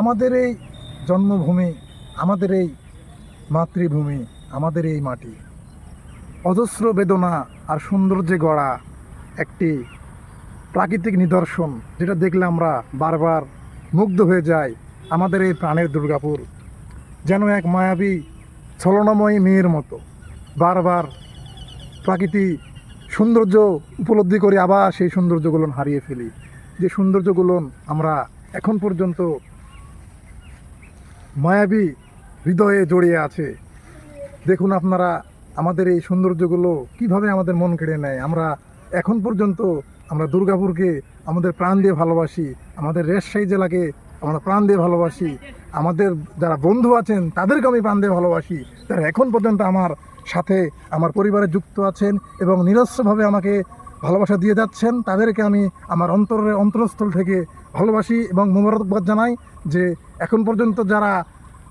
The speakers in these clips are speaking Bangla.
আমাদের এই জন্মভূমি, আমাদের এই মাতৃভূমি, আমাদের এই মাটি। অজস্র বেদনা আর সৌন্দর্যে গড়া একটি প্রাকৃতিক নিদর্শন, যেটা দেখলে আমরা বারবার মুগ্ধ হয়ে যাই আমাদের এই প্রাণের দুর্গাপুর। যেন এক মায়াবী, ছলনাময়ী মেয়ের মতো বারবার প্রাকৃতিক সৌন্দর্য উপলব্ধি করে আবার সেই সৌন্দর্যগুলো হারিয়ে ফেলি। যে সৌন্দর্যগুলো আমরা এখন পর্যন্ত মায়াবী হৃদয়ে জড়িয়ে আছে। দেখুন আপনারা আমাদের এই সৌন্দর্যগুলো কীভাবে আমাদের মন কেড়ে নেয়। আমরা এখন পর্যন্ত আমরা দুর্গাপুরকে আমাদের প্রাণ দিয়ে ভালোবাসি, আমাদের রেজশাহী জেলাকে আমরা প্রাণ দিয়ে ভালোবাসি, আমাদের যারা বন্ধু আছেন তাদেরকে আমি প্রাণ দিয়ে ভালোবাসি। তারা এখন পর্যন্ত আমার সাথে আমার পরিবারে যুক্ত আছেন এবং নিরস্বভাবে আমাকে ভালোবাসা দিয়ে যাচ্ছেন। তাদেরকে আমি আমার অন্তরের অন্তরস্থল থেকে ভালোবাসি এবং মোবারকবাদ জানাই যে এখন পর্যন্ত যারা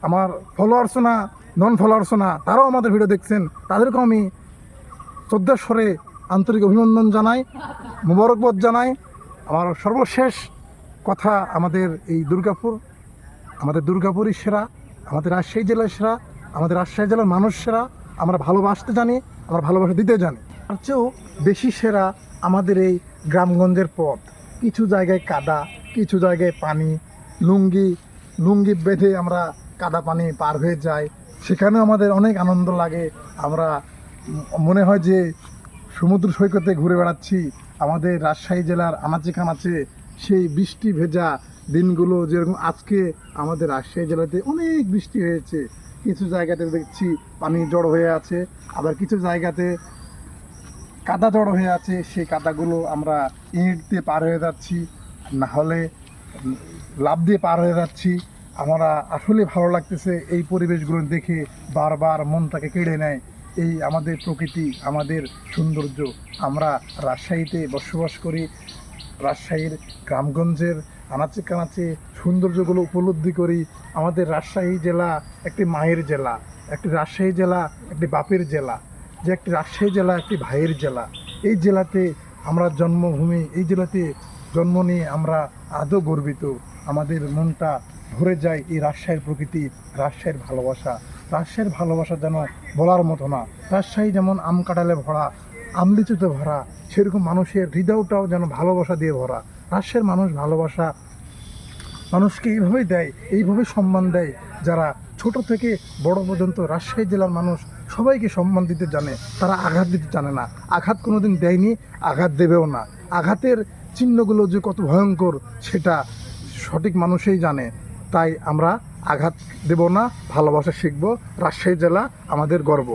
আমার ফলোয়ার্স না নন ফলোয়ার্স না, তারাও আমাদের ভিডিও দেখছেন, তাদেরকেও আমি শ্রদ্ধাস্বরে আন্তরিক অভিনন্দন জানাই, মোবারকবাদ জানাই। আমার সর্বশেষ কথা আমাদের এই দুর্গাপুর, আমাদের দুর্গাপুরই সেরা, আমাদের রাজশাহী জেলার সেরা, আমাদের রাজশাহী জেলার মানুষ সেরা, আমরা ভালোবাসতে জানি, আমরা ভালোবাসা দিতে জানি। তার চেয়েও বেশি সেরা আমাদের এই গ্রামগঞ্জের পথ। কিছু জায়গায় কাদা, কিছু জায়গায় পানি, লুঙ্গি লুঙ্গি বেঁধে আমরা কাদা পানি পার হয়ে যাই। সেখানেও আমাদের অনেক আনন্দ লাগে। আমরা মনে হয় যে সমুদ্র সৈকতে ঘুরে বেড়াচ্ছি। আমাদের রাজশাহী জেলার আনাচে কানাচে সেই বৃষ্টি ভেজা দিনগুলো যেরকম আজকে আমাদের রাজশাহী জেলাতে অনেক বৃষ্টি হয়েছে। কিছু জায়গাতে দেখছি পানি জড়ো হয়ে আছে। আবার কিছু জায়গাতে কাদা জড়ো হয়ে আছে। সেই কাদাগুলো আমরা ইট দিয়ে পার হয়ে যাচ্ছি। না হলে লাভ দিয়ে পার হয়ে যাচ্ছি। আমরা আসলে ভালো লাগতেছে এই পরিবেশগুলো দেখে বারবার মনটাকে কেড়ে নেয়। এই আমাদের প্রকৃতি, আমাদের সৌন্দর্য। আমরা রাজশাহীতে বসবাস করি। রাজশাহীর গ্রামগঞ্জের আনাচে কানাচে সৌন্দর্যগুলো উপলব্ধি করি। আমাদের রাজশাহী জেলা একটি মায়ের জেলা, একটি রাজশাহী জেলা, একটি বাপের জেলা, যে একটি রাজশাহী জেলা, একটি ভাইয়ের জেলা। এই জেলাতে আমরা জন্মভূমি, এই জেলাতে জন্ম নিয়ে আমরা আদৌ গর্বিত। আমাদের মনটা ভরে যায় এই রাজশাহীর প্রকৃতি, রাজশাহীর ভালোবাসা। রাজশাহীর ভালোবাসা যেন বলার মতো না। রাজশাহী যেমন আম কাঁঠালে ভরা, আমলিচুতে ভরা, সেরকম মানুষের হৃদয়টাও যেন ভালোবাসা দিয়ে ভরা। রাজশাহীর মানুষ ভালোবাসা মানুষকে এইভাবেই দেয়, এইভাবে সম্মান দেয় যারা ছোট থেকে বড় পর্যন্ত রাজশাহী জেলার মানুষ সবাইকে সম্মান দিতে জানে, তারা আঘাত দিতে জানে না। আঘাত কোনো দিন দেয়নি, আঘাত দেবেও না। আঘাতের চিহ্নগুলো যে কত ভয়ঙ্কর, সেটা সঠিক মানুষেই জানে। তাই আমরা আঘাত দেব না, ভালোবাসা শিখব। রাজশাহী জেলা আমাদের গর্ব।